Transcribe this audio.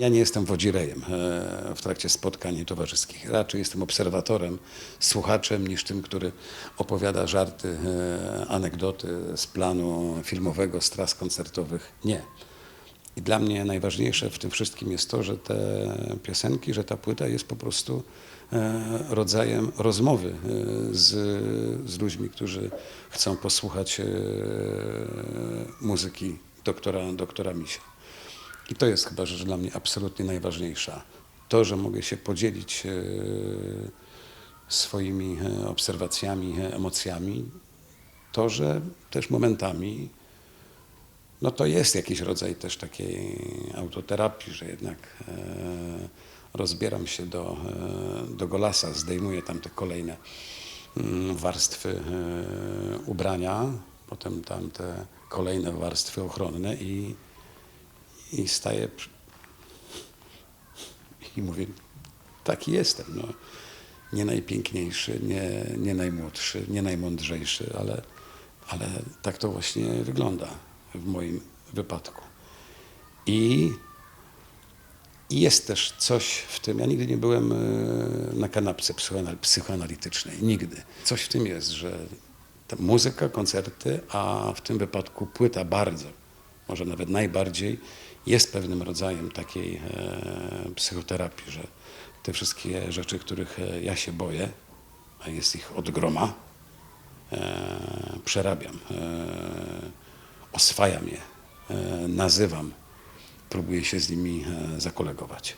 Ja nie jestem wodzirejem e, w trakcie spotkań towarzyskich. Raczej jestem obserwatorem, słuchaczem niż tym, który opowiada żarty, e, anegdoty z planu filmowego, z tras koncertowych. Nie. I dla mnie najważniejsze w tym wszystkim jest to, że te piosenki, że ta płyta jest po prostu e, rodzajem rozmowy z, z ludźmi, którzy chcą posłuchać muzyki doktora, doktora Misia. I to jest chyba rzecz dla mnie absolutnie najważniejsza. To, że mogę się podzielić e, swoimi e, obserwacjami, e, emocjami, to, że też momentami no to jest jakiś rodzaj też takiej autoterapii, że jednak rozbieram się do, do golasa, zdejmuję tam te kolejne mm, warstwy ubrania, potem tam te kolejne warstwy ochronne i, i staję i mówię, taki jestem. No. Nie najpiękniejszy, nie, nie najmłodszy, nie najmądrzejszy, ale, ale tak to właśnie wygląda w moim wypadku. I, I jest też coś w tym, ja nigdy nie byłem e, na kanapce psychoanal- psychoanalitycznej, nigdy. Coś w tym jest, że muzyka, koncerty, a w tym wypadku płyta bardzo, może nawet najbardziej, jest pewnym rodzajem takiej e, psychoterapii, że te wszystkie rzeczy, których e, ja się boję, a jest ich od groma, e, przerabiam, oswajam je, nazywam, próbuję się z nimi zakolegować.